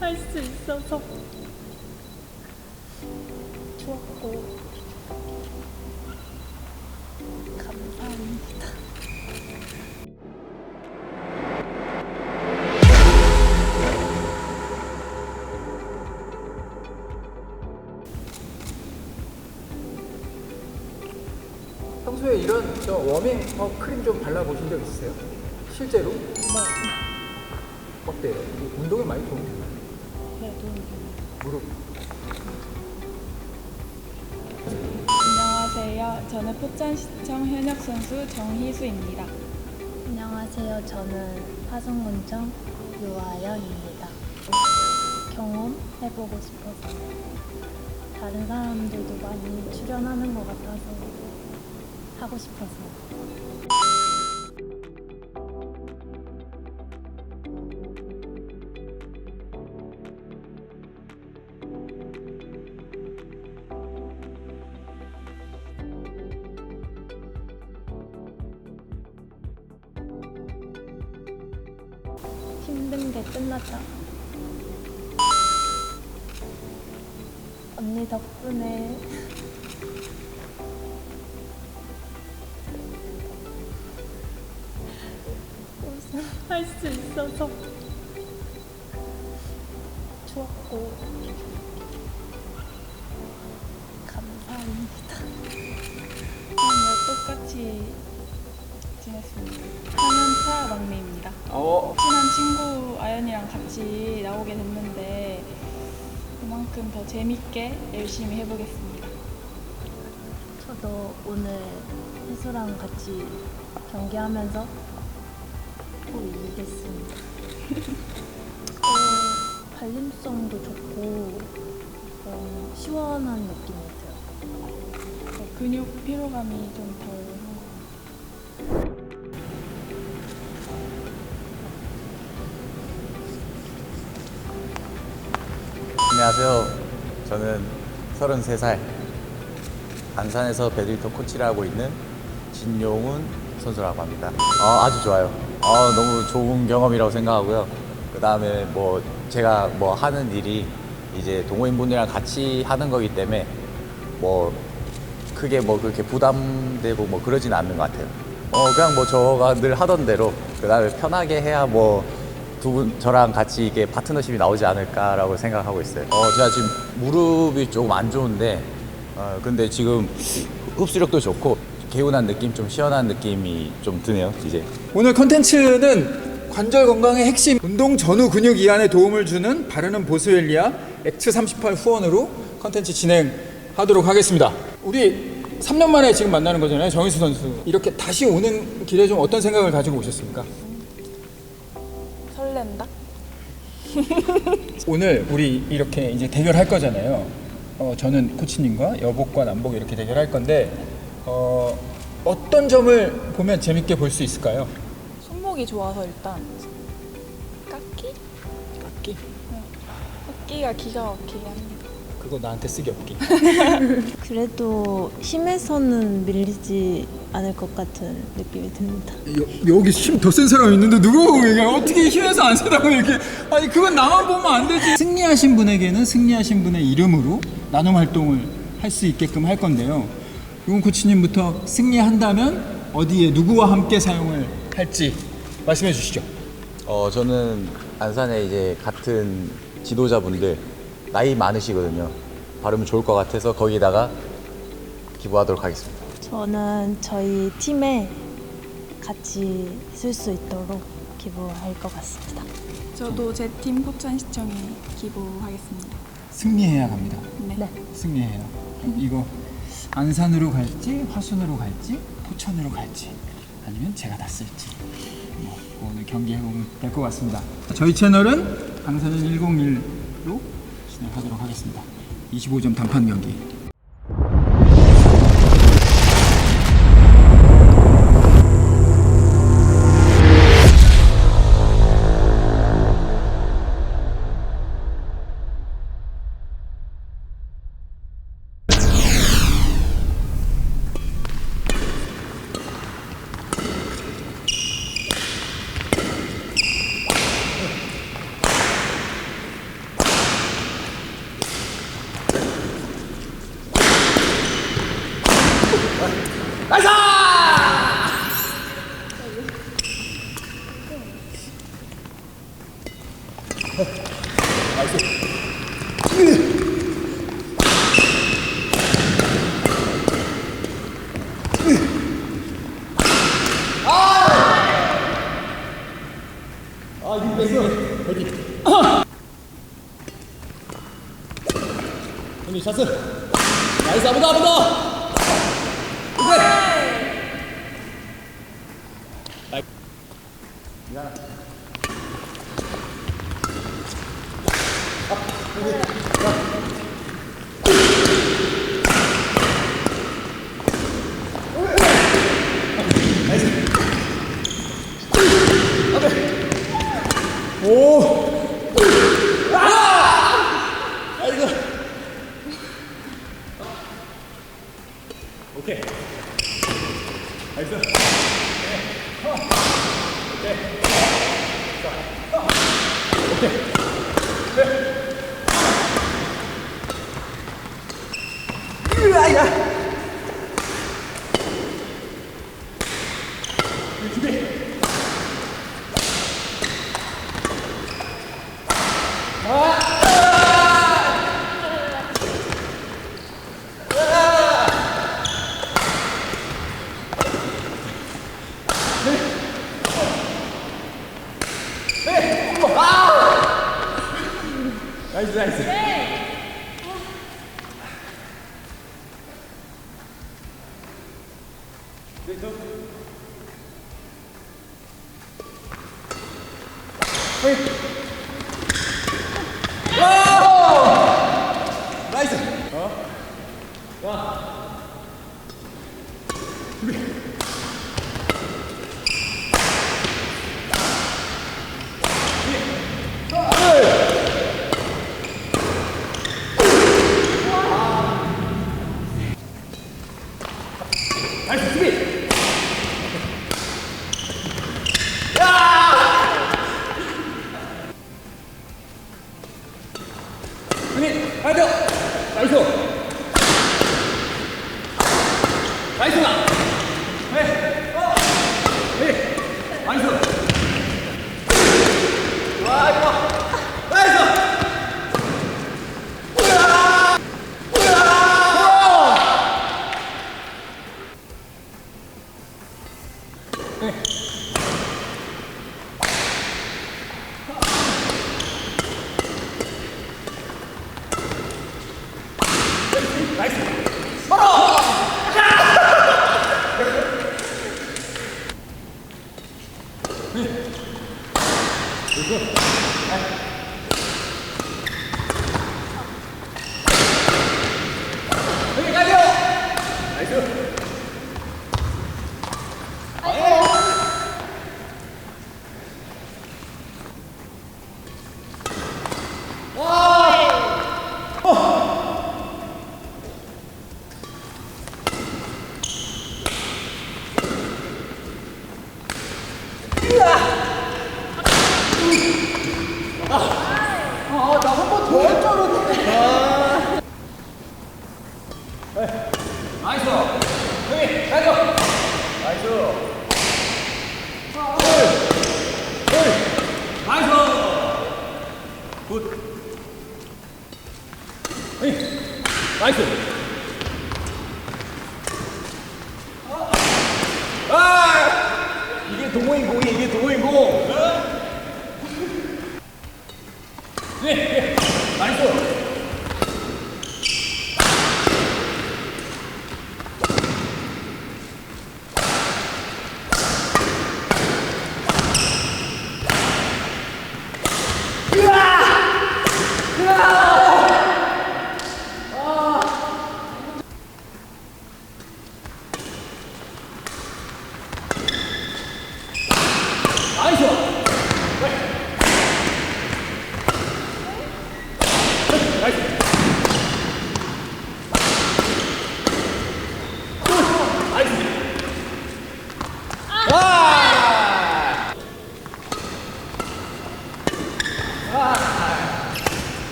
할 수 있어서 좋았고 감사합니다. 평소에 이런 저 워밍 업 크림 좀 발라보신 적 있으세요? 실제로? 네, 어 때요? 이 운동에 많이 도움이 되나요? 네 도움이 돼요. 무릎 안녕하세요. 저는 포천시청 현역 선수 정희수입니다. 안녕하세요. 저는 화성군청 유아연입니다. 경험 해보고 싶어서 다른 사람들도 많이 출연하는 것 같아서 하고 싶어서 힘든 게 끝났다. 언니 덕분에 할수 있어서 좋았고 감사합니다. 그냥 똑같이 지냈습니다. 4년차 막내입니다. 어, 친한 친구 아연이랑 같이 나오게 됐는데 그만큼 더 재밌게 열심히 해보겠습니다. 저도 오늘 혜수랑 같이 경기하면서 꼭 이기겠습니다. 어, 발림성도 좋고 어, 시원한 느낌이 들어요. 더 근육 피로감이 좀 덜. 안녕하세요. 저는 33살 안산에서 배드민턴 코치를 하고 있는 진용훈 선수라고 합니다. 아, 아주 좋아요. 아, 너무 좋은 경험이라고 생각하고요. 그 다음에 뭐 제가 뭐 하는 일이 이제 동호인분들이랑 같이 하는 거기 때문에 뭐 크게 뭐 그렇게 부담되고 뭐 그러진 않는 것 같아요. 어, 그냥 뭐 저가 늘 하던 대로 그 다음에 편하게 해야 뭐 두 분 저랑 같이 이게 파트너십이 나오지 않을까라고 생각하고 있어요. 어, 제가 지금 무릎이 조금 안 좋은데, 어, 근데 지금 흡수력도 좋고 개운한 느낌, 좀 시원한 느낌이 좀 드네요. 이제 오늘 컨텐츠는 관절 건강의 핵심 운동 전후 근육 이완에 도움을 주는 바르는 보스웰리아 액트 38 후원으로 컨텐츠 진행하도록 하겠습니다. 우리 3년 만에 지금 만나는 거잖아요, 정희수 선수. 이렇게 다시 오는 길에 좀 어떤 생각을 가지고 오셨습니까? 오늘 우리 이렇게 이제 대결할 거잖아요. 어, 저는 코치님과 여복과 남복 이렇게 대결할 건데 어, 어떤 점을 보면 재밌게 볼 수 있을까요? 손목이 좋아서 일단 깎기? 깎기? 깎기가 기가 막히게 합니다. 그거 나한테 쓰기 없기. 그래도 힘에서는 밀리지 않을 것 같은 느낌이 듭니다. 여, 여기 힘 더 센 사람 있는데 누구 이게 어떻게 힘에서 안 세다고 이렇게 아니 그건 나만 보면 안 되지. 승리하신 분에게는 승리하신 분의 이름으로 나눔 활동을 할 수 있게끔 할 건데요. 용훈 코치님부터 승리한다면 어디에 누구와 함께 사용을 할지 말씀해 주시죠. 어, 저는 안산에 이제 같은 지도자분들 나이 많으시거든요. 바르면 좋을 것 같아서 거기다가 기부하도록 하겠습니다. 저는 저희 팀에 같이 쓸 수 있도록 기부할 것 같습니다. 저도 제 팀 포천시청에 기부하겠습니다. 승리해야 갑니다. 네. 네. 승리해요. 이거 안산으로 갈지 화순으로 갈지 포천으로 갈지 아니면 제가 다 쓸지 뭐 오늘 경기 해 보면 될 것 같습니다. 저희 채널은 방사능 101로 진행하도록 하겠습니다. 25점 단판 경기. 준비 샷스 나이스 한번더한번더 うわいや Às 10.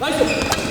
나이스!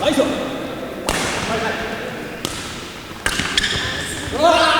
나이스. 나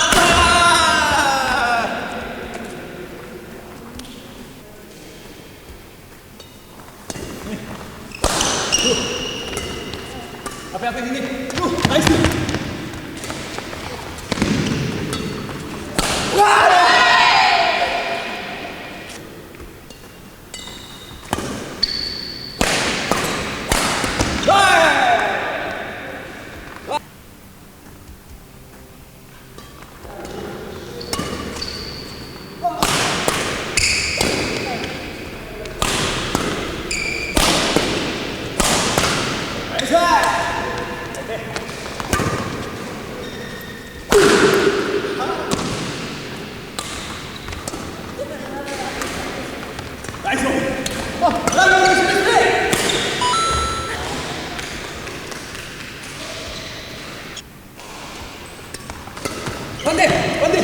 வந்து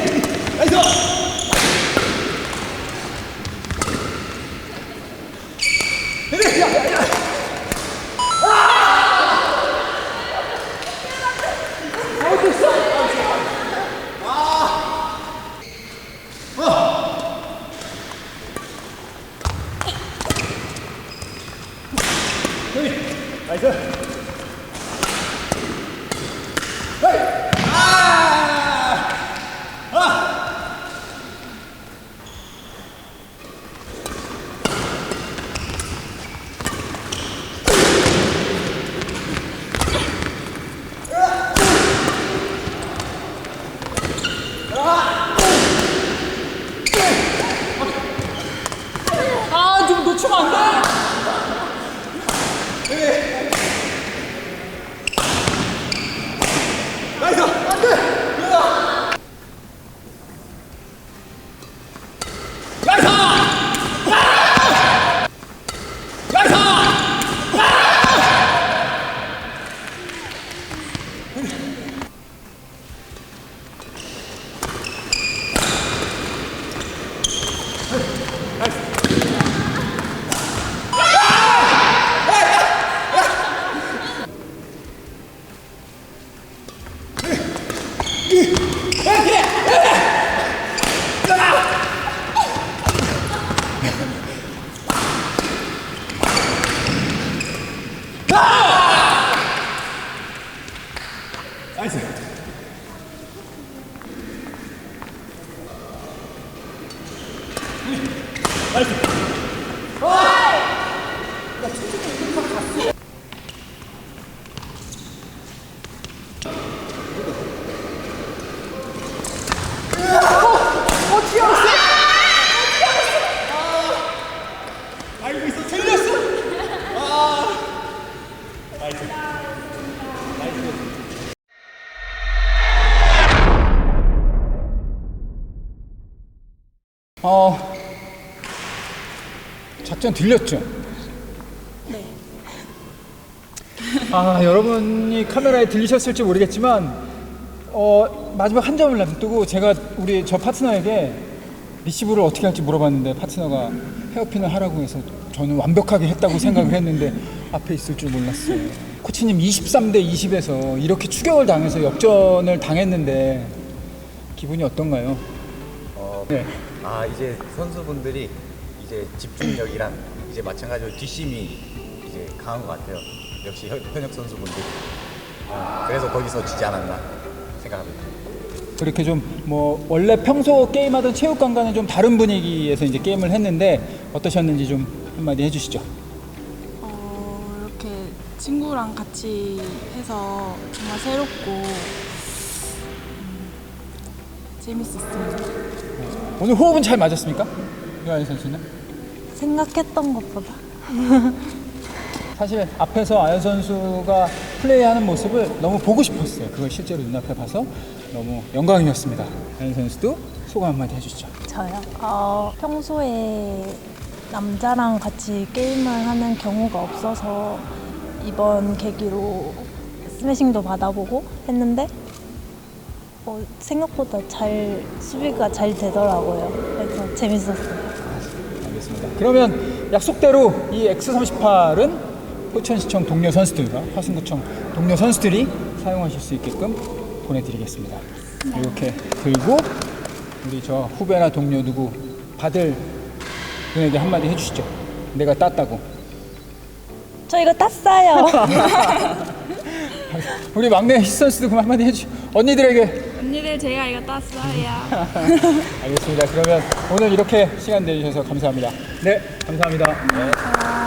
나 이스. 작전 들렸죠? 네. 아 여러분이 카메라에 들리셨을지 모르겠지만 어, 마지막 한 점을 남두고 제가 우리 저 파트너에게 리시브를 어떻게 할지 물어봤는데 파트너가 헤어핀을 하라고 해서 저는 완벽하게 했다고 생각을 했는데 앞에 있을 줄 몰랐어요. 코치님 23대 20에서 이렇게 추격을 당해서 역전을 당했는데 기분이 어떤가요? 어, 네. 아 이제 선수분들이 이제 집중력이랑 이제 마찬가지로 뒷심이 이제 강한 것 같아요. 역시 현- 현역 선수분들이. 어, 그래서 거기서 지지 않았나 생각합니다. 그렇게 좀 뭐 원래 평소 게임하던 체육관과는 좀 다른 분위기에서 이제 게임을 했는데 어떠셨는지 좀 한마디 해주시죠. 어, 이렇게 친구랑 같이 해서 정말 새롭고 음, 재밌었습니다. 오늘 호흡은 잘 맞았습니까? 유아인 선수는? 생각했던 것보다 사실 앞에서 아연 선수가 플레이하는 모습을 너무 보고 싶었어요. 그걸 실제로 눈앞에 봐서 너무 영광이었습니다. 아연 선수도 소감 한마디 해주시죠. 저요. 어, 평소에 남자랑 같이 게임을 하는 경우가 없어서 이번 계기로 스매싱도 받아보고 했는데 어, 생각보다 잘 수비가 잘 되더라고요. 그래서 재밌었어요. 알겠습니다. 그러면 약속대로 이 X38은 포천시청 동료 선수들과 화순구청 동료 선수들이 사용하실 수 있게끔 보내드리겠습니다. 이렇게 들고 우리 저 후배나 동료 누구 받을 분에게 한마디 해주시죠. 내가 땄다고. 저 이거 땄어요. 우리 막내 히스 선수도 그럼 한마디 해주. 언니들에게 언니들 제가 이거 땄어요. 알겠습니다. 그러면 오늘 이렇게 시간 내주셔서 감사합니다. 네, 감사합니다. 아,